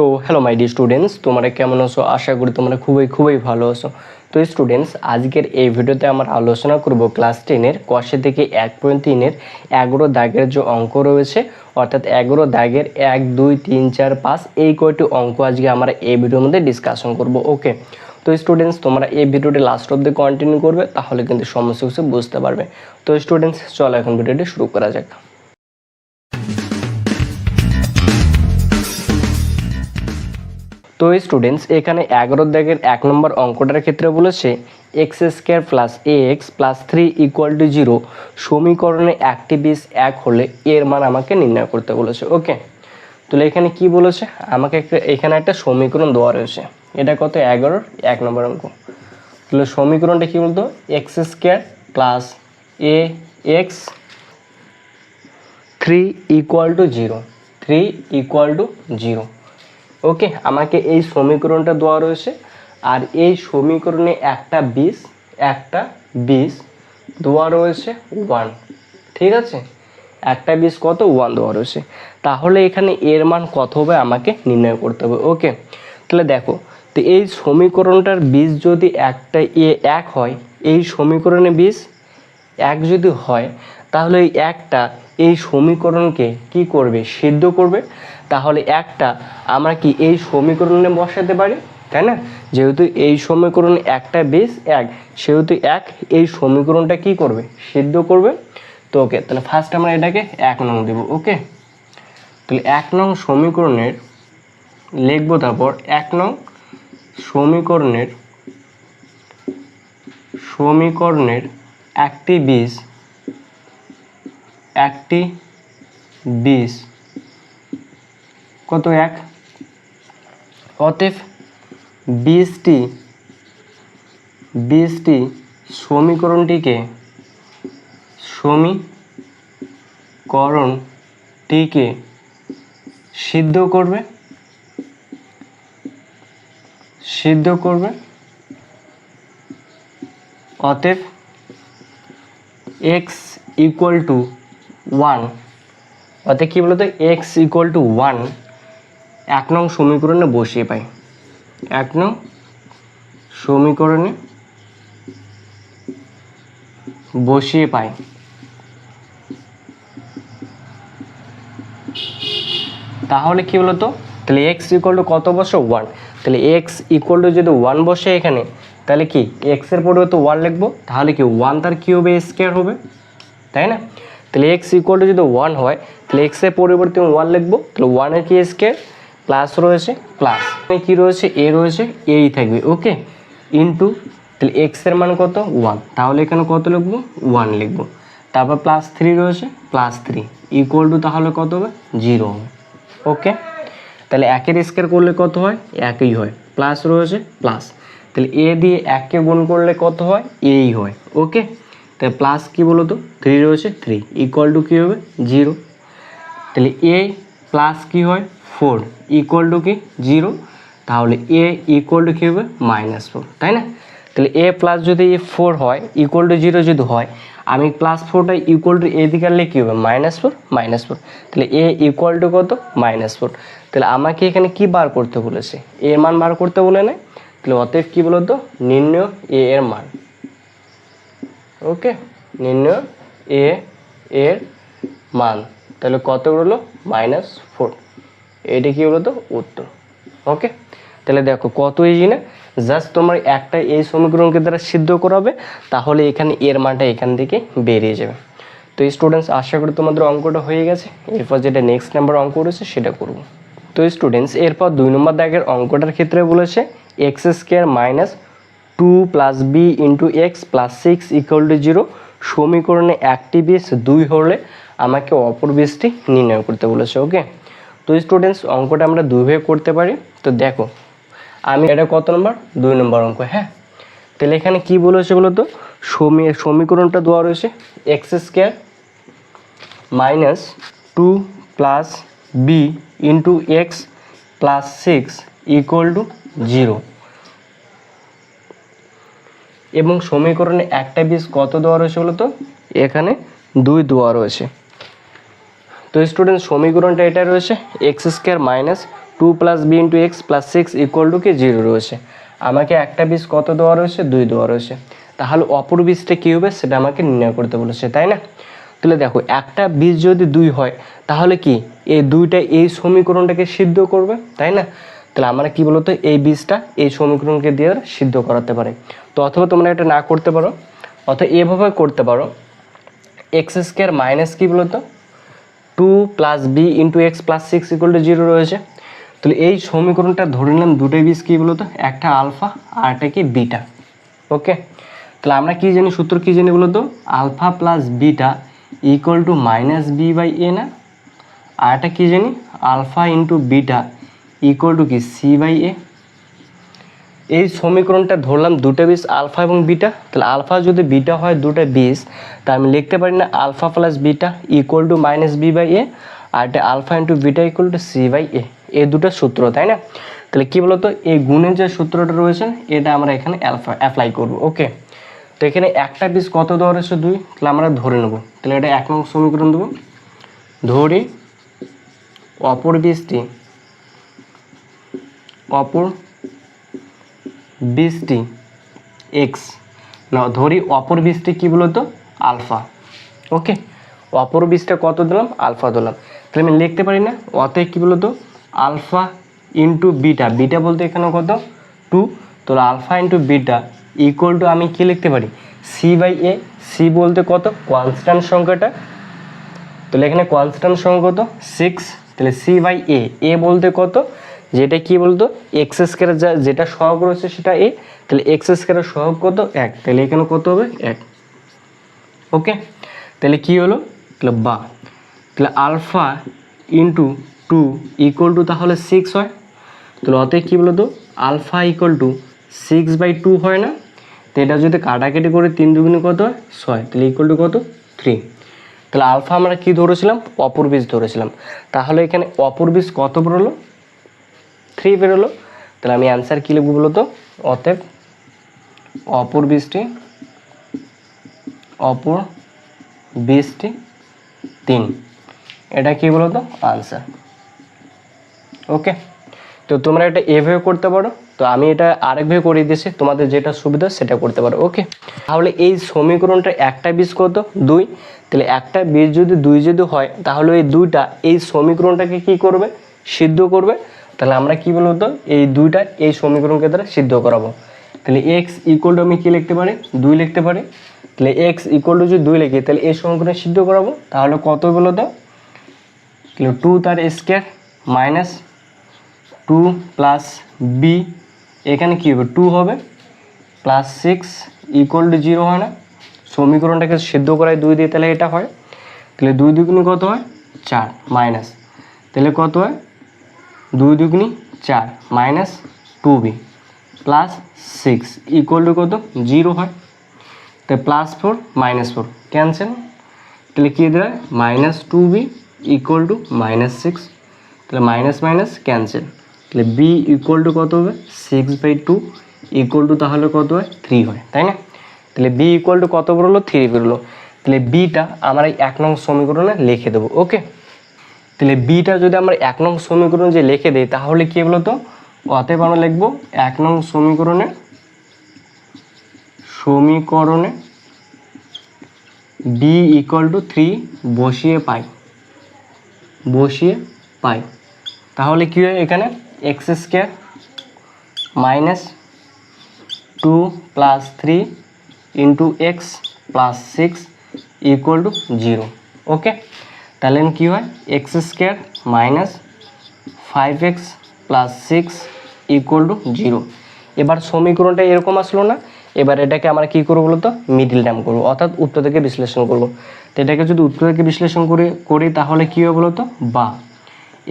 তো hello my D students তোমরা কেমন আছো? আশা করি তোমরা খুবই খুবই ভালো আছো। তো স্টুডেন্টস আজকের এই ভিডিওতে আমরা আলোচনা করব ক্লাস টেনের কষে থেকে এক পয়েন্ট তিনের এগারো দাগের যে অঙ্ক রয়েছে, অর্থাৎ এগারো দাগের এক, দুই, তিন, চার, পাঁচ, এই কয়টি অঙ্ক আজকে আমরা এই ভিডিওর মধ্যে ডিসকাশন করব ওকে তো স্টুডেন্টস তোমরা এই ভিডিওটি লাস্ট অব্দি কন্টিনিউ করবে, তাহলে কিন্তু সমস্ত কিছু বুঝতে পারবে। তো স্টুডেন্টস চলো এখন ভিডিওটি শুরু করা যাক। তো স্টুডেন্টস এখানে এগারো দাগের এক নম্বর অঙ্কটার ক্ষেত্রে বলেছে x square plus a x plus three equal to zero সমীকরণে একটি বিশ এক হলে এর মান আমাকে নির্ণয় করতে বলেছে ওকে তাহলে এখানে কি বলেছে? আমাকে একটা, এখানে একটা সমীকরণ দেওয়া রয়েছে। এটা কত? এগারোর এক নম্বর অঙ্ক। তাহলে সমীকরণটা কি বলতো? X square plus a x three equal to zero three equal to zero okay, আমাকে এই সমীকরণটা দেওয়া রয়েছে। আর এই সমীকরণে একটা বিশ একটা বিশ দেওয়া রয়েছে ওয়ান। ঠিক আছে? একটা বিশ কত? ওয়ান দেওয়া রয়েছে। তাহলে এখানে এর মান কত হবে? আমাকে নির্ণয় করতে হবে। ওকে, তাহলে দেখো, তো এই সমীকরণটার বীজ যদি একটা এ এক হয়, এই সমীকরণে বীজ এক যদি হয়, তাহলে এই একটা এই সমীকরণকে কি করবে? সিদ্ধ করবে। তাহলে একটা, আমরা কি এই সমীকরণে বসাতে পারি? তাই না? যেহেতু এই সমীকরণ একটা বেস এক, সেহেতু এক এই সমীকরণটা কি করবে? সিদ্ধ করবে? তো ওকে, তাহলে ফার্স্ট আমরা এটাকে এক নং দেব, ওকে? তাহলে এক নং সমীকরণের, লিখব তারপর, এক নং সমীকরণের সমীকরণের একটি বীজ একটি বীজ কত এক? অতএব বীজটি বীজটি সমীকরণটিকে সমীকরণটিকে সিদ্ধ করবে সিদ্ধ করবে। অতএব এক্স ইকুয়াল টু ওয়ান অর্থাৎ কী বলতো? এক্স ইকুয়াল টু ওয়ান এক নং সমীকরণে বসিয়ে পাই। এক নং সমীকরণে বসিয়ে পাই। তাহলে কি বলতো? তাহলে এক্স ইকুয়াল টু কত বসে? ওয়ান তাহলে এক্স ইকুয়াল টু যদি ওয়ান বসে এখানে, তাহলে কি এক্সের পরিবর্তে ওয়ান লিখব? তাহলে কি ওয়ান তার কী হবে? স্কোয়ার হবে। তাই না? তাহলে এক্স ইকুয়াল টু যদি ওয়ান হয়, তাহলে এক্সের পরিবর্তে ওয়ান লিখব। তাহলে ওয়ানের কি স্কোয়ার প্লাস রয়েছে প্লাস কি রয়েছে? এ রয়েছে এই থাকবে ওকে ইন্টু তাহলে এক্সের মান কত? ওয়ান তাহলে এখানে কত লিখব? ওয়ান লিখব। তারপর প্লাস থ্রি রয়েছে প্লাস থ্রি ইকুয়াল টু তাহলে কত হবে? জিরো ওকে তাহলে একের স্কোয়ার করলে কত হয়? একই হয়। প্লাস রয়েছে প্লাস তাহলে এ দিয়ে এককে গুণ করলে কত হয়? এই হয় ওকে তাহলে প্লাস কী বলো তো থ্রি রয়েছে থ্রি ইকুয়াল টু কী হবে? জিরো তাহলে এ প্লাস কী হয়? ফোর ইকুয়াল টু কি? জিরো তাহলে এ ইকুয়াল টু কী হবে? মাইনাস ফোর তাই না? তাহলে এ প্লাস যদি ফোর হয় ইকুয়াল টু জিরো যদি হয়, আমি প্লাস ফোরটা ইকুয়াল টু এ দিকে আনলে কী হবে? মাইনাস ফোর মাইনাস ফোর তাহলে এ ইকুয়াল টু কত? মাইনাস ফোর তাহলে আমাকে এখানে কি বার করতে বলেছে? এর মান বার করতে বলে না তাহলে অতএব কী বলতো নির্ণয় এ এর মান। ওকে নির্ণয় এ এর মান। তাহলে কত হলো? মাইনাস ফোর এটা কি বলতো উত্তর। ওকে তাহলে দেখো, কত ইজি না? জাস্ট তোমার একটা এই সমীকরণকে দ্বারা সিদ্ধ করাবে, তাহলে এখানে এর মানটা এখান থেকে বেরিয়ে যাবে। তো স্টুডেন্টস আশা করি তোমাদের অঙ্কটা হয়ে গেছে। এরপর যেটা নেক্সট নাম্বার অঙ্ক রয়েছে, সেটা করব। তো স্টুডেন্টস এরপর দুই নম্বর দাগের অঙ্কটার ক্ষেত্রে বলেছে x square minus two plus b into x plus six equal to zero সমীকরণে একটি বীজ দুই হলে আমাকে অপর বীজটি নির্ণয় করতে বলেছে ওকে তো স্টুডেন্টস অঙ্কটা আমরা দুইভাবে করতে পারি। তো দেখো, আমি এটা কত নম্বর? দুই নম্বর অঙ্ক হ্যাঁ? তাহলে এখানে কি বলেছে বলো তো? সমী, সমীকরণটা দেওয়া রয়েছে x square minus two plus b into x plus six equal to zero এবং সমীকরণে একটা বীজ কত দেওয়া রয়েছে বলো তো? এখানে দুই দেওয়া রয়েছে। তো স্টুডেন্ট সমীকরণটা এটা রয়েছে x square minus two plus b into x plus six equal to কি? জিরো রয়েছে। আমাকে একটা বীজ কত দেওয়া রয়েছে? দুই দেওয়া রয়েছে। তাহলে অপর বীজটা কী হবে? সেটা আমাকে নির্ণয় করতে বলেছে, তাই না? তাহলে দেখো, একটা বীজ যদি দুই হয়, তাহলে কি? এই দুইটা এই সমীকরণটাকে সিদ্ধ করবে, তাই না? তাহলে আমরা কি বলতো? এই বীজটা এই সমীকরণকে দিয়ে সিদ্ধ করাতে পারে। তো অথবা তোমরা এটা না করতে পারো, অথবা এভাবে করতে পারো। এক্স স্কোয়ার মাইনাস কি বলতো? Two plus b into x plus six equal to zero রয়েছে। তাহলে এই সমীকরণটা ধরে নিলাম দুটোই বীজ কী বলতো? একটা আলফা আর একটা কি বিটা ওকে তাহলে আমরা কী জানি? সূত্র কী জানি বলতো? Alpha plus beta equal to minus b by a না? আর একটা কী জানি? Alpha into beta equal to কি? সি বাই এ এই সমীকরণটা ধরলাম দুটো বীজ আলফা এবং বিটা, তাহলে আলফা যদি বিটা হয় দুটো বীজ তা আমি লিখতে পারি না alpha plus beta equal to minus b by a আর এটা alpha into beta equal to c by a এই দুটো সূত্র, তাই না? তাহলে কী বলতো, এই গুণের যে সূত্রটা রয়েছে, এটা আমরা এখানে অ্যালফা অ্যাপ্লাই করব ওকে তো এখানে একটা বীজ কত দেওয়া রয়েছে? দুই, তাহলে আমরা ধরে নেব। তাহলে এটা এক নং সমীকরণ দেবো। ধরি, অপর বীজটি অপর বীজটি এক্স না ধরি অপর বীজটি কী বলতো? আলফা। ওকে, অপর বীজটা কত দিলাম? আলফা দিলাম। তাহলে আমি লিখতে পারি না? অতএব কী বলতো? আলফা ইন্টু বিটা বিটা বলতে এখানে কত? টু তাহলে alpha into beta equal to আমি কী লিখতে পারি? সি বাই এ সি বলতে কত? কনস্ট্যান্ট সংখ্যাটা। তাহলে এখানে কনস্ট্যান্ট সংখ্যা কত? সিক্স তাহলে সি বাই এ এ বলতে কত? যেটা কি বলতো? এক্স স্কোয়ার যা, যেটা সহগ রয়েছে সেটা এ তাহলে এক্স স্কোয়ারের সহগ কত? এক। তাহলে এখানে কত হবে? এক। ওকে তাহলে কি হলো? তাহলে বা। তাহলে alpha into two equal to তাহলে সিক্স হয়। তাহলে অতএব কী বলতো? Alpha equal to six by two হয় না। তো এটা যদি কাটাকাটি করে তিন দুগুণে কত হয়? ছয়। তাহলে ইকুয়াল টু কত? থ্রি তাহলে আলফা আমরা কি ধরেছিলাম? অপর বীজ ধরেছিলাম। তাহলে এখানে অপর বীজ কত বেরোলো থ্রি বেরোলো। তাহলে আমি অ্যান্সার কী লিখব বলো তো অতএব অপর বীজটি অপর বীজটি তিন। এটা কি বলো তো আনসার ওকে তো তোমরা এটা এভাবে করতে পারো। তো আমি এটা আরেকভাবে করে দিয়েছি। তোমাদের যেটা সুবিধা সেটা করতে পারো। ওকে তাহলে এই সমীকরণটা একটা বীজ কত? দুই। তাহলে একটা বীজ যদি দুই যদি হয়, তাহলে এই দুইটা এই সমীকরণটাকে কি করবে? সিদ্ধ করবে। তাহলে আমরা কি বলব এই দুইটা এই সমীকরণকে দ্বারা সিদ্ধ করাবো। তাহলে এক্স ইকুয়াল টু আমি কী লিখতে পারি? দুই লিখতে পারি। তাহলে এক্স ইকুয়াল টু যদি দুই লিখি, তাহলে এই সমীকরণে সিদ্ধ করাবো। তাহলে কত বলো তো তাহলে টু তার square minus two plus b এখানে কী হবে টু হবে। Plus six equal to zero হয় না। সমীকরণটাকে সিদ্ধ করায় দুই দিয়ে তাহলে এটা হয়। তাহলে দুই দুগুনি কত হয়? চার মাইনাস তাহলে কত হয়? দুই দুগুনি চার minus two b plus six equal to কত? জিরো হয়। তো plus four minus four cancel তাহলে কী দেয় minus two b equal to minus six তাহলে মাইনাস মাইনাস ক্যান্সেল তাহলে বি ইকুয়াল টু কত হবে? Six by two equal to তাহলে কত হয়? থ্রি হয়, তাই না? তাহলে বি ইকুয়াল টু কত বেরোলো? থ্রি বেরোলো। তাহলে বিটা আমরা এই এক নং সমীকরণে লিখে দেবো ওকে তাহলে বিটা যদি আমরা এক নং সমীকরণ যে লিখে দিই, তাহলে কী বলতো? অতএব আমরা লিখব এক নং সমীকরণে সমীকরণে বি ইকুয়াল টু থ্রি বসিয়ে পাই। বসিয়ে পাই। তাহলে কী হয় এখানে? X square minus two plus three into x plus six equal to zero okay তাহলে কী হয়? X square minus five x plus six equal to zero এবার সমীকরণটা এরকম আসলো না। এবার এটাকে আমরা কী করব বলতো? মিডিল টার্ম করব, অর্থাৎ উত্তর থেকে বিশ্লেষণ করব। তো এটাকে যদি উত্তর থেকে বিশ্লেষণ করে, করি, তাহলে কী হবে বলতো? বা।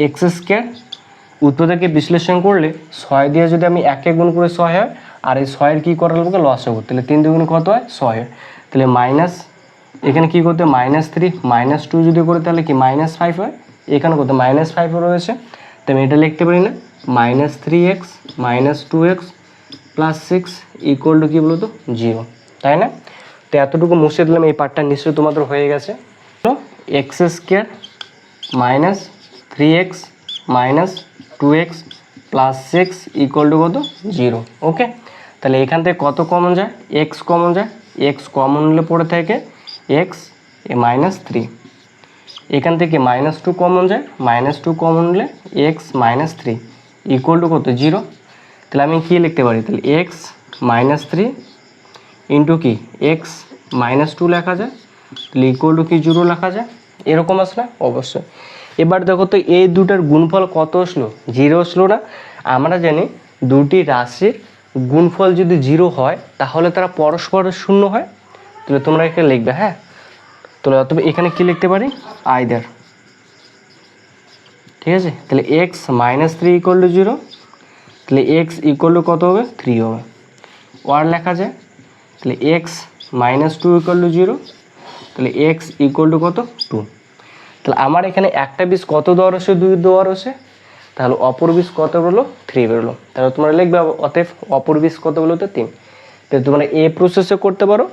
এক্স স্কোয়ার উত্তর থেকে বিশ্লেষণ করলে ছয় দিয়ে যদি আমি একে গুণ করে ছয় হয়, আর এই ছয়ের কী করা লাগবে? লস হব। তাহলে তিন দুগুণ কত হয়? ছয়। তাহলে মাইনাস এখানে কী করতে মাইনাস থ্রি মাইনাস টু যদি করে তাহলে কি মাইনাস ফাইভ হয়? এখানে করতে মাইনাস ফাইভ রয়েছে। তো আমি এটা লিখতে পারি না। Minus three x minus two x plus six equal to কী বলতো? জিরো তাই না? তো এতটুকু মুছে দিলাম, এই পার্টটা নিশ্চয়ই তোমাদের হয়ে গেছে। তো x square minus three x minus two x plus six equal to কত? জিরো ওকে তাহলে এখান থেকে কত কমন যায়? এক্স কমন যায়। এক্স কমন হলে পড়ে থাকে এক্স এ মাইনাস থ্রি এখান থেকে মাইনাস টু কমন যায় মাইনাস টু কমন নিলে x minus three equal to কত? জিরো তাহলে আমি কী লিখতে পারি? তাহলে এক্স মাইনাস থ্রি ইন্টু কি? এক্স মাইনাস টু লেখা যায়। ইকুয়াল টু কি? জিরো লেখা যায়। এরকম আসলে? অবশ্যই। এবার দেখো তো এই দুটার গুণফল কত আসলো? জিরো আসলো না। আমরা জানি দুটি রাশির গুণফল যদি জিরো হয়, তাহলে তারা পরস্পর শূন্য হয়। তাহলে তোমরা এখানে লিখবে হ্যাঁ? তাহলে তুমি এখানে কি লিখতে পারি? আইদার ঠিক আছে? তাহলে x minus three equal to zero তাহলে এক্স ইকুয়াল টু কত হবে? থ্রি হবে। ওয়ার লেখা যায়, তাহলে x minus two equal to zero তাহলে এক্স ইকুয়াল টু কত? টু তাহলে আমার এখানে একটা বিষ কত দেওয়ার আছে? দুই দেওয়ার আছে। তাহলে অপর বিষ কত বেরোলো? থ্রি বেরোলো। তাহলে তোমরা লিখবে অতএব অপর বিষ কত তো তিন তো তোমরা এ প্রসেসে করতে পারো।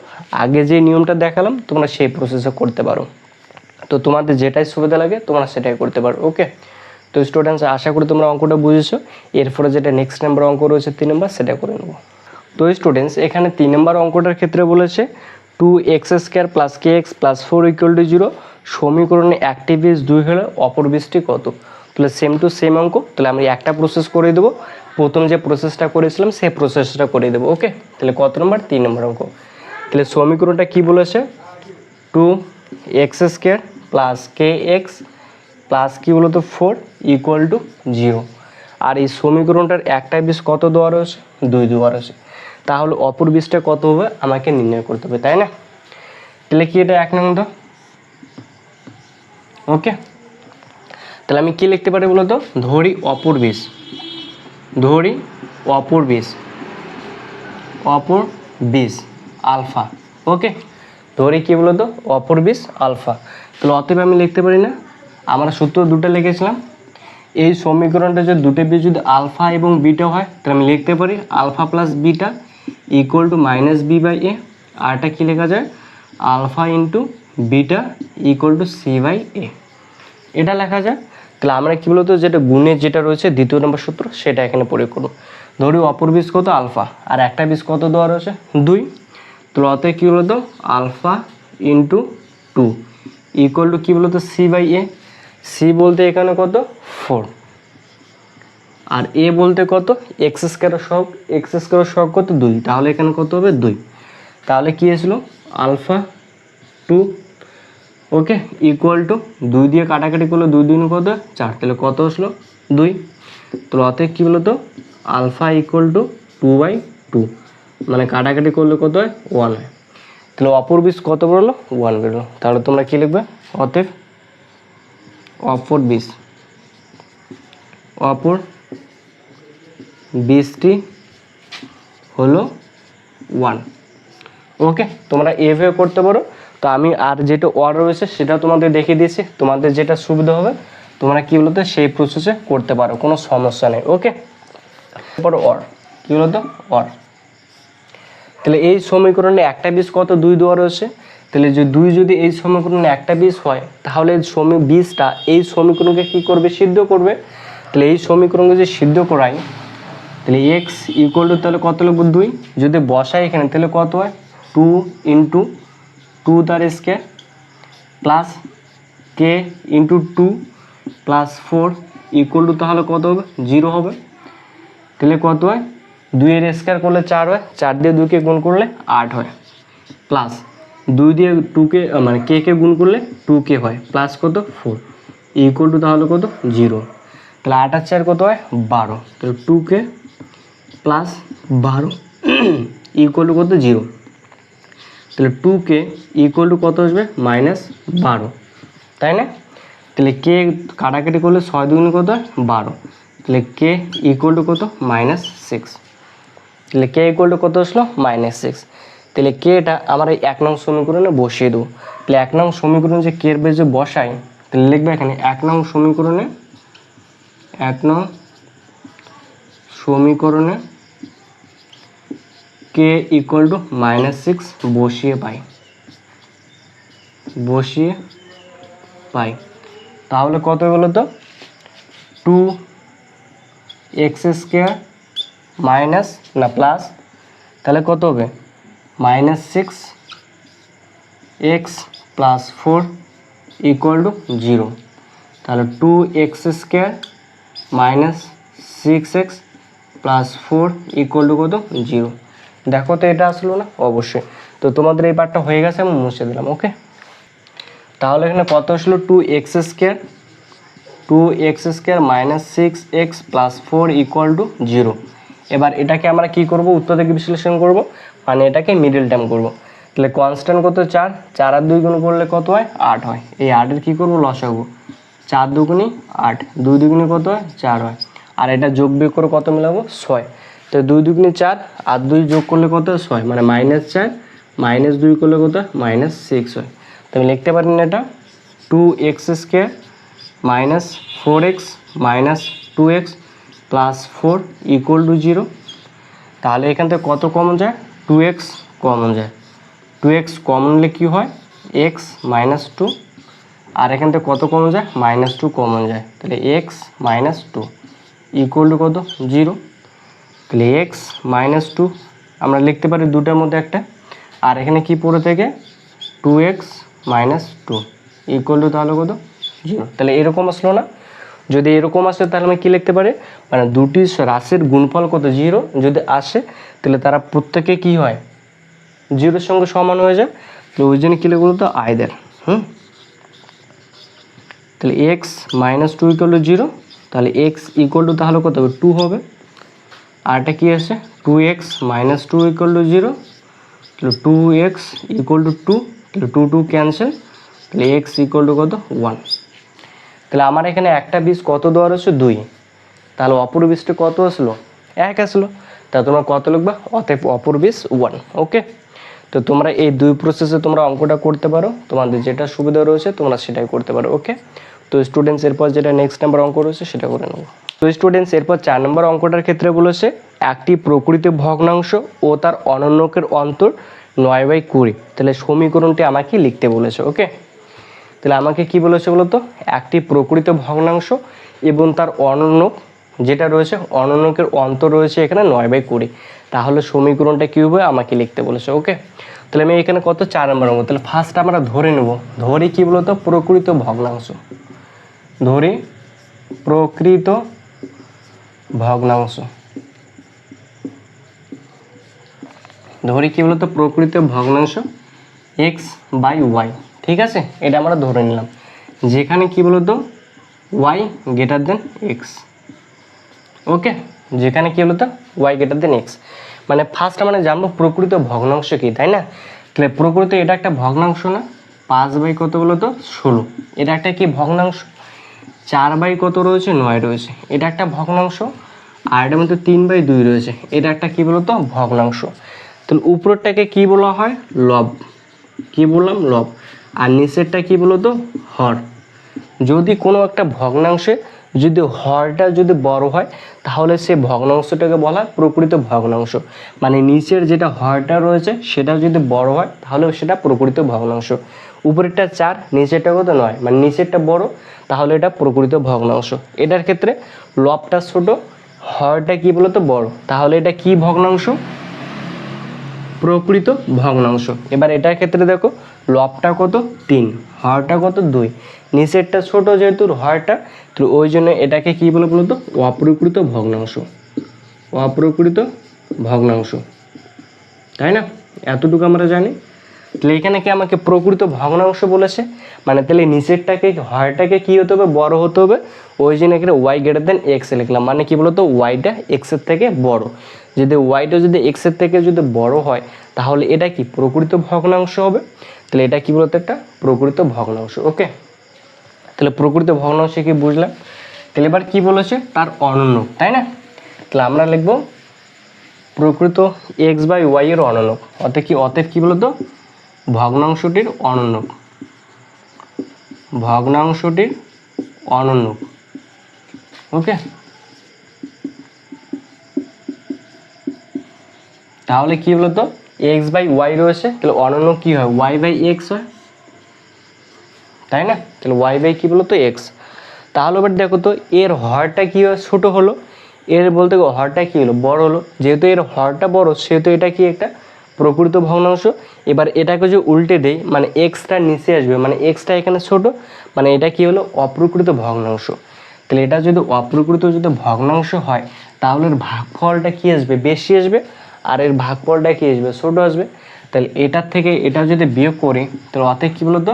আগে যে নিয়মটা দেখালাম, তোমরা সেই প্রসেসে করতে পারো। তো তোমাদের যেটাই সুবিধা লাগে, তোমরা সেটাই করতে পারো, ওকে? তো স্টুডেন্টস আশা করি তোমরা অঙ্কটা বুঝেছ। এরপরে যেটা নেক্সট নাম্বার অঙ্ক রয়েছে, তিন নাম্বার সেটা করে নেব। তো স্টুডেন্টস এখানে তিন নম্বর অঙ্কটার ক্ষেত্রে বলেছে two x square plus k x plus four equal to zero সমীকরণে একটি বীজ দুই হলে অপর বীজটি কত? তাহলে সেম টু সেম অঙ্ক, তাহলে আমরা একটা প্রসেস করে দেবো। প্রথম যে প্রসেসটা করেছিলাম, সেই প্রসেসটা করে দেবো ওকে তাহলে কত নম্বর? তিন নম্বর অঙ্ক। তাহলে সমীকরণটা কি বলেছে? Two x square plus k x plus কী বলো তো? ফোর ইকুয়াল টু জিরো আর এই সমীকরণটার একটা বীজ কত দেওয়া রয়েছে? দুই দেওয়া রয়েছে। তাহলে অপর বিষটা কত হবে? আমাকে নির্ণয় করতে হবে, তাই না? তাহলে কি এটা এক নম্বর? ওকে তাহলে আমি কী লিখতে পারি বলতো? ধরি অপর বিষ ধরি অপর বিষ অপর বিষ আলফা। ওকে? ধরি কী বলতো? অপর বিষ আলফা। তাহলে অতএব আমি লিখতে পারি না? আমরা সূত্র দুটো লিখেছিলাম। এই সমীকরণটা যে দুটো বীজ যদি আলফা এবং বিটা হয়, তাহলে আমি লিখতে পারি alpha plus beta equal to minus b by a আরটা কী লেখা যায়? Alpha into beta equal to c by a এটা লেখা যায়। তাহলে আমরা কী বলতো, যেটা গুণের যেটা রয়েছে, দ্বিতীয় নম্বর সূত্র, সেটা এখানে প্রয়োগ করব ধরি অপর বীজ কত? আলফা। আর একটা বীজ কত দেওয়া রয়েছে? দুই। তো অতএব কী বলতো? Alpha into two. Equal to কী বলতো? C by a. সি বলতে এখানে কত? ফোর। আর এ বলতে কত? এক্স স্কোয়ারের সহগ এক্স স্কোয়ারের সহগ কত? দুই। তাহলে এখানে কত হবে? দুই। তাহলে কী এসলো? Alpha two okay equal to দুই দিয়ে কাটাকাটি করলে দুই দিন কত? চার। তাহলে কত আসলো? দুই। তো অতএব কী বলতো? Alpha equal to two by two মানে কাটাকাটি করলে কত হয়? ওয়ান হয়। তাহলে অপর বীজ কত বেরোলো? ওয়ান বেরোলো। তাহলে তোমরা কী লিখবে? অতএব অপর বীজ। অপর বীজটি হলো ওয়ান ওকে, তোমরা এভাবে করতে পারো। তো আমি আর যেটা অর রয়েছে সেটা তোমাদের দেখিয়ে দিয়েছি। তোমাদের যেটা সুবিধা হবে, তোমরা কী বলতো সেই প্রসেসে করতে পারো, কোনো সমস্যা নেই ওকে তারপর অর কী বলতো? অর তাহলে এই সমীকরণে একটা বীজ কত? দুই দেওয়া রয়েছে। তাহলে যে দুই যদি এই সমীকরণে একটা বীজ হয়, তাহলে সমী, বীজটা এই সমীকরণকে কী করবে? সিদ্ধ করবে। তাহলে এই সমীকরণকে যদি সিদ্ধ করাই, তাহলে এক্স ইকুয়াল টু তাহলে কত লিখব? দুই। যদি বসাই এখানে, তাহলে কত হয়? টু ইন্টু টু তার square plus k into two plus four equal to তাহলে কত হবে? জিরো হবে। তাহলে কত হয়? দুইয়ের স্কোয়ার করলে চার হয়। চার দিয়ে দুইকে গুণ করলে আট হয়। প্লাস দুই দিয়ে টুকে মানে কে কে গুণ করলে টু কে হয়। প্লাস কত? ফোর ইকুয়াল টু তাহলে কত? জিরো তাহলে আট আর চার কত হয়? বারো। তাহলে টু কে প্লাস বারো ইকুয়াল টু কত? জিরো তাহলে টু কে ইকুয়াল টু কত আসবে? মাইনাস বারো। তাই না? তাহলে কে কাটাকাটি করলে ছয় দুগুণ কত বারো। তাহলে কে ইকুয়াল টু কত? মাইনাস সিক্স তাহলে কে ইকুয়াল টু কত আসলো? মাইনাস সিক্স তাহলে কেটা আমার এই এক নং সমীকরণে বসিয়ে দেবো। তাহলে এক নং সমীকরণ যে কের বেজে বসাই, তাহলে লিখবে এখানে এক নং সমীকরণে, এক নং সমীকরণে k equal to minus six বসিয়ে পাই। বসিয়ে পাই। তাহলে কত বলো তো? টু এক্স স্কোয়ার মাইনাস না প্লাস তাহলে কত হবে? Minus six x plus four equal to zero তাহলে two x square minus six x plus four equal to কত? জিরো দেখো তো এটা আসলো না? অবশ্যই। তো তোমাদের এই পার্টটা হয়ে গেছে, আমি মুছে দিলাম ওকে তাহলে এখানে কত আসলো? Two x square two x square minus six x plus four equal to zero এবার এটাকে আমরা কি করব? উত্তর থেকে বিশ্লেষণ করব। মানে এটাকে মিডিল টার্ম করব। তাহলে কনস্ট্যান্ট কত? চার। চার আর দুই গুণ করলে কত হয়? আট হয়। এই আটের কী করব? লসাগু। চার দুগুণি আট। দুই দুগুণি কত হয়? চার হয়। আর এটা যোগ বিয়োগ করে কত মেলাবো? ছয়। তো দুই দুগুণি চার, আর দুই যোগ করলে কত? ছয় মানে মাইনাস চার মাইনাস দুই করলে কত? মাইনাস সিক্স হয়। তো আমি লিখতে পারি না এটা? Two x square minus four x minus two x plus four equal to zero তাহলে এখান থেকে কত কমন যায়? টু এক্স কমন যায়। টু এক্স কমন নিলে কী হয়? এক্স মাইনাস টু আর এখান থেকে কত কমন যায়? মাইনাস টু কমন যায়। তাহলে x minus two equal to কত? জিরো তাহলে এক্স মাইনাস টু আমরা লিখতে পারি দুটার মধ্যে একটা। আর এখানে কি পড়ে থেকে? Two x minus two equal to তাহলে কত? জিরো তাহলে এরকম আসলো না। যদি এরকম আসে তাহলে আমি কী লিখতে পারি? মানে দুটি রাশির গুণফল কত? জিরো যদি আসে তাহলে তারা প্রত্যেকে কি হয়? জিরোর সঙ্গে সমান হয়ে যায়। তাহলে ওই জন্য কী লিখব তো আয়দের হুম। তাহলে x minus two equal to zero তাহলে এক্স ইকুয়াল টু তাহলে কত হবে? টু হবে। আর এটা কী আছে? Two x minus two equal to zero তাহলে two x equal to two তাহলে টু টু ক্যান্সেল তাহলে এক্স ইকুয়াল টু কত? ওয়ান তাহলে আমার এখানে একটা বীজ কত দেওয়ার আছে? দুই। তাহলে অপর বীজটা কত আসলো? এক আসলো। তা তোমরা কত লিখবা? অতএব অপর বীজ ওয়ান ওকে তো তোমরা এই দুই প্রসেসে তোমরা অঙ্কটা করতে পারো। তোমাদের যেটা সুবিধা রয়েছে, তোমরা সেটাই করতে পারো ওকে তো স্টুডেন্টস এরপর যেটা নেক্সট নাম্বার অঙ্ক রয়েছে, সেটা করে নেব। তো স্টুডেন্টস এরপর চার নম্বর অঙ্কটার ক্ষেত্রে বলেছে একটি প্রকৃত ভগ্নাংশ ও তার অনন্যকের অন্তর নয় বাই কুড়ি। তাহলে সমীকরণটি আমাকে লিখতে বলেছে, ওকে? তাহলে আমাকে কি বলেছে বলতো? একটি প্রকৃত ভগ্নাংশ এবং তার অনন্যক, যেটা রয়েছে, অনন্যকের অন্তর রয়েছে এখানে নয় বাই কুড়ি। তাহলে সমীকরণটা কী হবে? আমাকে লিখতে বলেছে, ওকে? তাহলে আমি এখানে কত? চার নম্বর অঙ্ক। তাহলে ফার্স্ট আমরা ধরে নেব। ধরি কী বলতো? প্রকৃত ভগ্নাংশ। ধরি প্রকৃত ভগ্নাংশ। ধরি কি বলতো, প্রকৃত ভগ্নাংশ এক্স বাই ওয়াই ঠিক আছে? এটা আমরা ধরে নিলাম। যেখানে কি বলতো y greater than x okay যেখানে কি বলতো ওয়াই গ্রেটার দেন এক্স মানে ফার্স্ট আমরা জানব প্রকৃত ভগ্নাংশ কি, তাই না? তাহলে প্রকৃত এটা একটা ভগ্নাংশ না, পাঁচ বাই কত বলতো, ষোলো। এটা একটা কি ভগ্নাংশ? চার বাই কত রয়েছে? নয় রয়েছে। এটা একটা ভগ্নাংশ, আর এটার মধ্যে তিন বাই দুই রয়েছে। এটা একটা কী বলতো? ভগ্নাংশ। তাহলে উপরেরটাকে কি বলা হয়? লব। কি বললাম? লব। আর নিচেরটা কি বলতো? হর। যদি কোনো একটা ভগ্নাংশে যদি হরটা যদি বড় হয়, তাহলে সে ভগ্নাংশটাকে বলা হয় প্রকৃত ভগ্নাংশ। মানে নিচের যেটা হরটা রয়েছে, সেটা যদি বড় হয় তাহলে সেটা প্রকৃত ভগ্নাংশ। উপরেরটা চার, নিচেরটা কত? নয়। মানে নিচেরটা বড়, তাহলে এটা প্রকৃত ভগ্নাংশ। এটার ক্ষেত্রে লবটা ছোট, হরটা কি বলতো? বড়। তাহলে এটা কি ভগ্নাংশ? প্রকৃত ভগ্নাংশ। এবার এটার ক্ষেত্রে দেখো, লবটা কত? তিন, হরটা কত? দুই। নিচেরটা ছোট যেহেতু, হরটা, তো ওই জন্য এটাকে কি বলে বলতো? অপ্রকৃত ভগ্নাংশ। অপ্রকৃত ভগ্নাংশ। তাই না? এতটুকু আমরা জানি। তাহলে এখানে কি আমাকে প্রকৃত ভগ্নাংশ বলেছে? মানে তাহলে নিচেরটাকে হরটাকে কি হতে হবে? বড় হতে হবে। ওই জন্য এখানে ওয়াই গ্রেটার দেন এক্স লিখলাম। মানে কি বলতো? ওয়াইটা এক্সের থেকে বড়। যদি ওয়াইটা যদি এক্সের থেকে যদি বড় হয়, তাহলে এটা কি প্রকৃত ভগ্নাংশ হবে? তাহলে এটা কি বলতো একটা? প্রকৃত ভগ্নাংশ। ওকে তাহলে প্রকৃত ভগ্নাংশ কি বুঝলাম? তাহলে এবার কি বলেছে? তার অনন্য তাই না? তাহলে আমরা লিখব প্রকৃত এক্স বাই ওয়াই এর অননক অতএব কি অতএব কি বলতো? ভগ্নাংশটির অনন্যক ভগ্নাংশটির অনন্যক ওকে? তাহলে কি বলতো? এক্স বাই ওয়াই রয়েছে, তাহলে অনন্য কি হয়? ওয়াই বাই এক্স হয়। তাই না? তাহলে ওয়াই বাই কি বলতো? এক্স তাহলে এবার দেখো তো, এর হরটা কী ছোটো হলো। এর বলতে হরটা কী হলো? বড় হলো। যেহেতু এর হরটা বড়, সেহেতু এটা কি একটা প্রকৃত ভগ্নাংশ। এবার এটাকে যে উল্টে দেই মানে এক্সটা নিচে আসবে মানে এক্সটা এখানে ছোট মানে এটা কি হলো? অপ্রকৃত ভগ্নাংশ। তাহলে এটা যদি অপ্রকৃত যদি ভগ্নাংশ হয়, তাহলে ভাগফলটা কি আসবে? বেশি আসবে। আর এর ভাগফলটা কি আসবে? ছোট আসবে। তাহলে এটার থেকে এটা যদি বিয়োগ করি, তাহলে অতএব কী বলতো?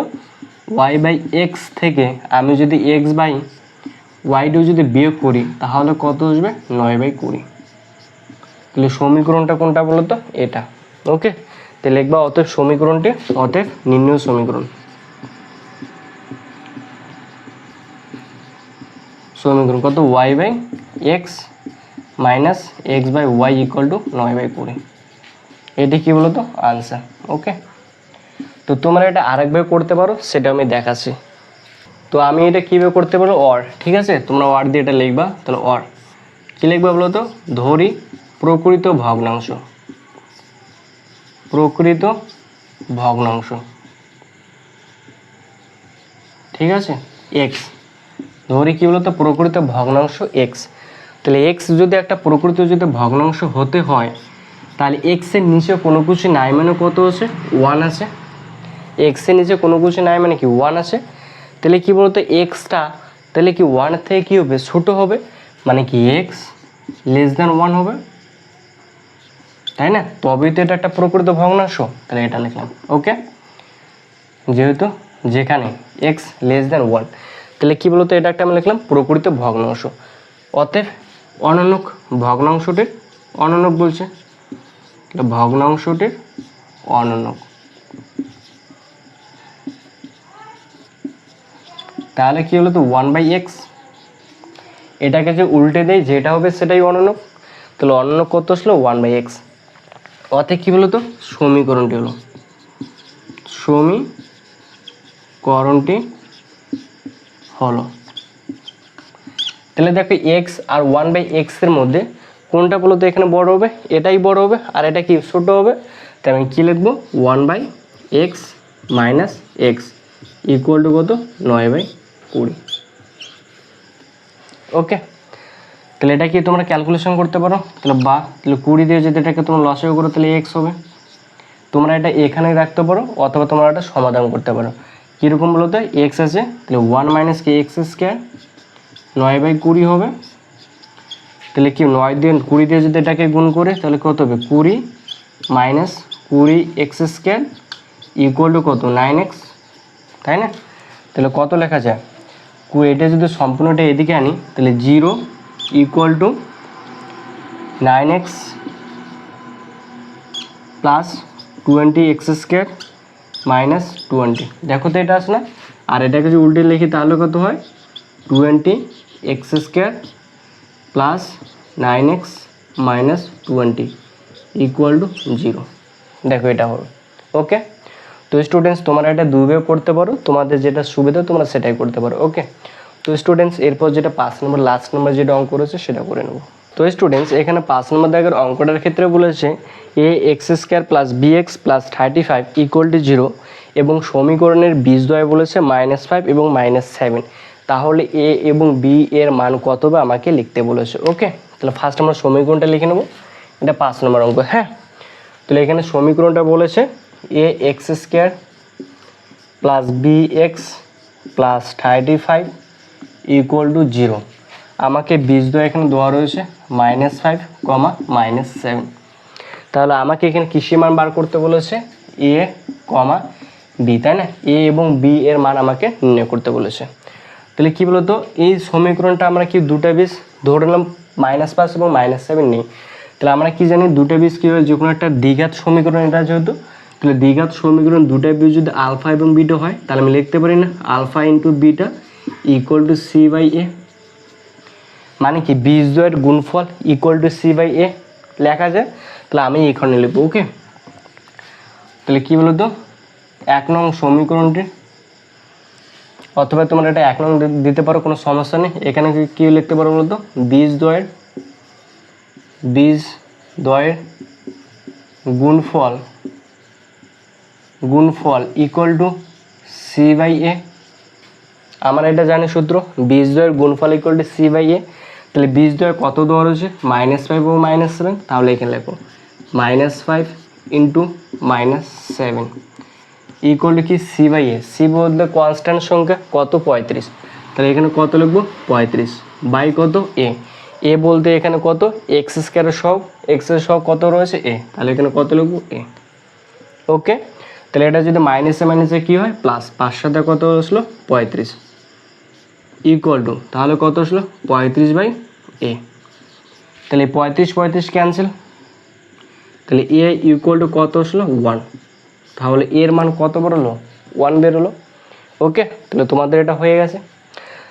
ওয়াই বাই এক্স থেকে আমি যদি এক্স বাই ওয়াইডু যদি বিয়োগ করি, তাহলে কত আসবে? নয় বাই কুড়ি। তাহলে সমীকরণটা কোনটা বলো তো এটা। ওকে তাহলে লিখবা অতএব সমীকরণটি, অতএব নির্ণয় সমীকরণ। সমীকরণ কত? Y by x minus x by y equal to নয় বাই কুড়ি। এটি কী বলো তো আনসার ওকে তো তোমরা এটা আরেকভাবে করতে পারো, সেটা আমি দেখাচ্ছি। তো আমি এটা কীভাবে করতে পারো অর ঠিক আছে? তোমরা অর দিয়ে এটা লিখবা, তাহলে অর কী লিখবা বলো তো ধরি প্রকৃত ভগ্নাংশ। প্রকৃত ভগ্নাংশ। ঠিক আছে? এক্স ধরি কী বলতো? প্রকৃত ভগ্নাংশ এক্স তাহলে এক্স যদি একটা প্রকৃত যদি ভগ্নাংশ হতে হয়, তাহলে এক্সের নিচে কোনো কিছু নাই মানে কত আছে? ওয়ান আছে। এক্সের নিচে কোনো কিছু নাই মানে কি? ওয়ান আছে। তাহলে কি বলতো? এক্সটা তাহলে কি ওয়ান থেকে কী হবে? ছোটো হবে? মানে কি এক্স লেস দ্যান ওয়ান হবে? তাই না? তবেই তো এটা একটা প্রকৃত ভগ্নাংশ, তাহলে এটা লিখলাম, ওকে? যেহেতু যেখানে এক্স লেস দ্যান ওয়ান তাহলে কী বলতো, এটা একটা আমি লিখলাম প্রকৃত ভগ্নাংশ। অতএব অননক ভগ্নাংশটির অননক বলছে ভগ্নাংশটির অননক। তাহলে কী হলো তো ওয়ান বাই এক্স এটাকে যে উল্টে দেয়, যেটা হবে সেটাই অননক। তাহলে অননক কত আসলো? ওয়ান বাই এক্স অতএব কী বলতো? সমীকরণটি হলো। সমীকরণটি হলো। তাহলে দেখো এক্স আর ওয়ান বাই এক্সের মধ্যে কোনটা বলতো এখানে বড় হবে? এটাই বড় হবে। আর এটা কি ছোট হবে? তাই আমি কী লিখব? One by x minus x equal to কত? নয় বাই কুড়ি। ওকে তাহলে এটা কি তোমরা ক্যালকুলেশন করতে পারো? তাহলে বা, তাহলে কুড়ি দিয়ে যদি এটাকে তোমরা লসেও করো, তাহলে এক্স হবে। তোমরা এটা এখানে রাখতে পারো, অথবা তোমরা এটা সমাধান করতে পারো। কীরকম বলো তো? এক্স আছে, তাহলে ওয়ান মাইনাস কে এক্স স্কোয়ার নয় বাই কুড়ি হবে। তাহলে কি, নয় দিয়ে, কুড়ি দিয়ে যদি এটাকে গুণ করে, তাহলে কত হবে? কুড়ি মাইনাস কুড়ি এক্স স্কোয়ার ইকুয়াল টু কত? নাইন এক্স তাই না? তাহলে কত লেখা যায়? এটা যদি সম্পূর্ণটা এদিকে আনি, তাহলে zero equal to nine x plus twenty x square minus twenty দেখো তো এটা আসলে। আর এটাকে যদি উল্টে লিখি তাহলে কত হয়? Twenty x square plus nine x minus twenty equal to zero দেখো এটা হবে। ওকে তো স্টুডেন্টস তোমরা এটা দুইভাবে করতে পারো। তোমাদের যেটা সুবিধা, তোমরা সেটাই করতে পারো। ওকে তো স্টুডেন্টস এরপর যেটা পাঁচ নম্বর লাস্ট নম্বর যেটা অঙ্ক রয়েছে সেটা করে নেব। তো স্টুডেন্টস এখানে পাঁচ নম্বর দাগের অঙ্কটার ক্ষেত্রে বলেছে a x square plus b x plus thirty five equal to zero এবং সমীকরণের বীজদ্বয় বলেছে মাইনাস ফাইভ এবং মাইনাস সেভেন তাহলে এ এবং বি এর মান কত হবে আমাকে লিখতে বলেছে ওকে তাহলে ফার্স্ট আমরা সমীকরণটা লিখে নেব। এটা পাঁচ নম্বর অঙ্ক হ্যাঁ? তাহলে এখানে সমীকরণটা বলেছে a x square plus b x plus thirty five equal to zero আমাকে বীজদ্বয় এখানে দেওয়া রয়েছে minus five comma minus seven তাহলে আমাকে এখানে কৃষি মান বার করতে বলেছে এ কমা বি তাই না? এ এবং বি এর মান আমাকে নির্ণয় করতে বলেছে। তাহলে কী বলতো, এই সমীকরণটা আমরা কি দুটা বীজ ধরে নিলাম মাইনাস পাঁচ এবং মাইনাস সেভেন নেই। তাহলে আমরা কি জানি, দুটা বীজ কী হয় যে কোনো একটা দ্বিঘাত সমীকরণ এটা যেহেতু, তাহলে দ্বিঘাত সমীকরণ দুটা বীজ যদি আলফা এবং বিটা হয়, তাহলে আমি লিখতে পারি না, alpha into beta equal to c by a মানে কি বীজদ্বয়ের গুণফল equal to c by a লেখা যায় তাহলে আমি এখানে লিখব, ওকে? তাহলে কী বলো তো? এক নং সমীকরণটি। অথবা তোমরা এটা এক নং দিতে পারো, কোনো সমস্যা নেই। এখানে কি- লিখতে পারো বলো তো? বীজ দ্বয়ের বীজ দ্বয়ের গুণফল গুণফল equal to c by a আমরা এটা জানি সূত্র বীজ দ্বয়ের গুণফল equal to c by a তাহলে বীজ দ্বয়ের কত দেওয়া রয়েছে মাইনাস ফাইভ ও মাইনাস সেভেন তাহলে এখানে লেখো minus five into minus seven equal to কি? সি বাই এ সি বলতে কনস্ট্যান্ট সংখ্যা কত? পঁয়ত্রিশ। তাহলে এখানে কত লিখব? পঁয়ত্রিশ। বাই কত? এ এ বলতে এখানে কত? এক্স স্কোয়ারের সব এক্সের সব কত রয়েছে? এ তাহলে এখানে কত লিখব? এ ওকে তাহলে এটা যদি মাইনাসে মাইনাসে কী হয়? প্লাস পাঁচ সাথে কত আসলো? পঁয়ত্রিশ। ইকুয়াল টু তাহলে কত আসলো? পঁয়ত্রিশ বাই এ তাহলে পঁয়ত্রিশ পঁয়ত্রিশ ক্যান্সেল তাহলে এ ইকুয়াল টু কত আসলো? ওয়ান তাহলে এর মান কত বেরোলো? ওয়ান বেরোলো। ওকে তাহলে তোমাদের এটা হয়ে গেছে।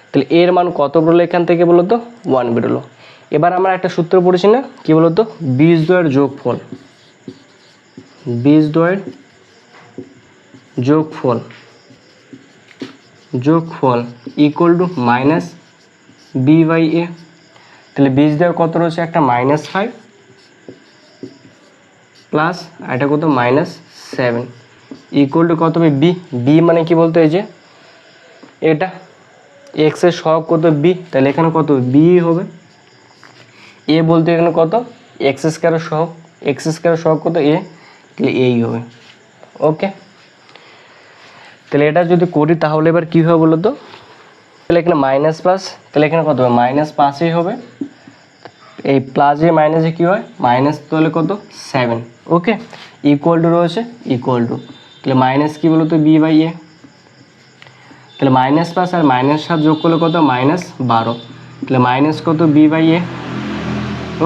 তাহলে এর মান কত বেরোলো এখান থেকে বলো তো? ওয়ান বেরোলো। এবার আমরা একটা সূত্র পড়েছি না? কী বলো তো? বীজ দ্বয়ের যোগফল। বীজ দ্বয়ের যোগফল। যোগফল equal to minus b by a তাহলে বীজ দেওয়ার কত রয়েছে? একটা মাইনাস ফাইভ প্লাস এটা কত? মাইনাস সেভেন ইকুয়াল টু কত হবে? বি বি মানে কি বলতো এই যে? এটা এক্সের সহগ কত? বি তাহলে এখানে কত? বি হবে। এ বলতে এখানে কত? এক্স স্কোয়ারের সহগ। এক্স স্কোয়ারের সহগ কত? এ তাহলে এই হবে। ওকে তাহলে এটা যদি করি তাহলে এবার কী হবে বলো তো তাহলে এখানে মাইনাস প্লাস তাহলে এখানে কত হবে? মাইনাস পাঁচই হবে। এই প্লাসে মাইনাসে কী হয়? মাইনাস তাহলে কত? সেভেন ওকে ইকুয়াল টু রয়েছে ইকুয়াল টু তাহলে মাইনাস কী বলো তো বি বাই এ তাহলে মাইনাস প্লাস আর মাইনাস সাত যোগ করলে কত? মাইনাস বারো। তাহলে মাইনাস কত? বি বাই এ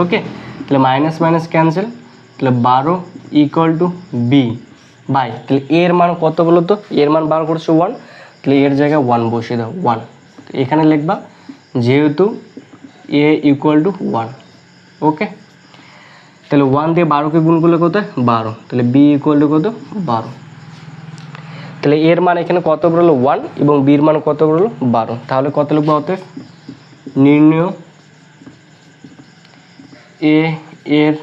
ওকে তাহলে মাইনাস মাইনাস ক্যান্সেল তাহলে বারো ইকুয়াল টু বি বাই, তাহলে এর মান কত বলো তো? এর মান বার করছে ওয়ান তাহলে এর জায়গায় ওয়ান বসিয়ে দাও ওয়ান এখানে লিখবা, যেহেতু a equal to one okay তাহলে ওয়ান দিয়ে বারোকে গুণ করলে কত? বারো। তাহলে বি ইকুয়াল টু কত? বারো। তাহলে এর মান এখানে কত বেরোলো ওয়ান এবং বির মান কত বেরোলো বারো। তাহলে কত লিখব অতএব? নির্ণয় এ এর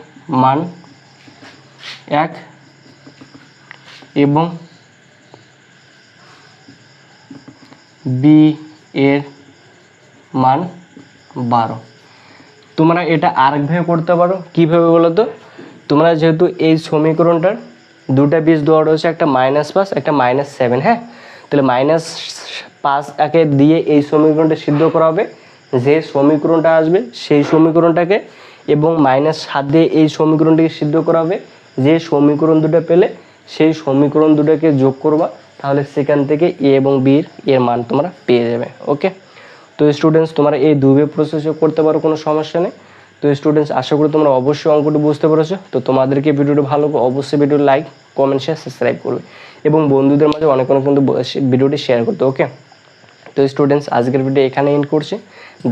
মান এক এবং বি এর মান বারো। তোমরা এটা আরেকভাবে করতে পারো। কীভাবে বলো তো? তোমরা যেহেতু এই সমীকরণটার দুটা বীজ দেওয়া রয়েছে, একটা মাইনাস পাঁচ একটা মাইনাস সেভেন হ্যাঁ? তাহলে মাইনাস পাঁচ একে দিয়ে এই সমীকরণটা সিদ্ধ করা হবে। যে সমীকরণটা আসবে, সেই সমীকরণটাকে এবং মাইনাস সাত দিয়ে এই সমীকরণটাকে সিদ্ধ করা হবে। যে সমীকরণ দুটো পেলে সেই সমীকরণ দুটোকে যোগ করবা, তাহলে সেখান থেকে এ এবং বির এর মান তোমরা পেয়ে যাবে ওকে তো স্টুডেন্টস তোমরা এই দুবে প্রসেসও করতে পারো, কোনো সমস্যা নেই। তো স্টুডেন্টস আশা করি তোমরা অবশ্যই অঙ্কটি বুঝতে পেরেছ। তো তোমাদেরকে ভিডিওটি ভালো অবশ্যই video like comment share subscribe করবে। এবং বন্ধুদের মাঝে অনেক অনেক কিন্তু ভিডিওটি শেয়ার করতে ওকে তো স্টুডেন্টস আজকের ভিডিও এখানে এন্ড করছি।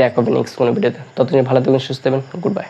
দেখা নেক্সট কোনো ভিডিওতে ততদিন ভালো থাকবেন, সুস্থ থাকবেন। Good bye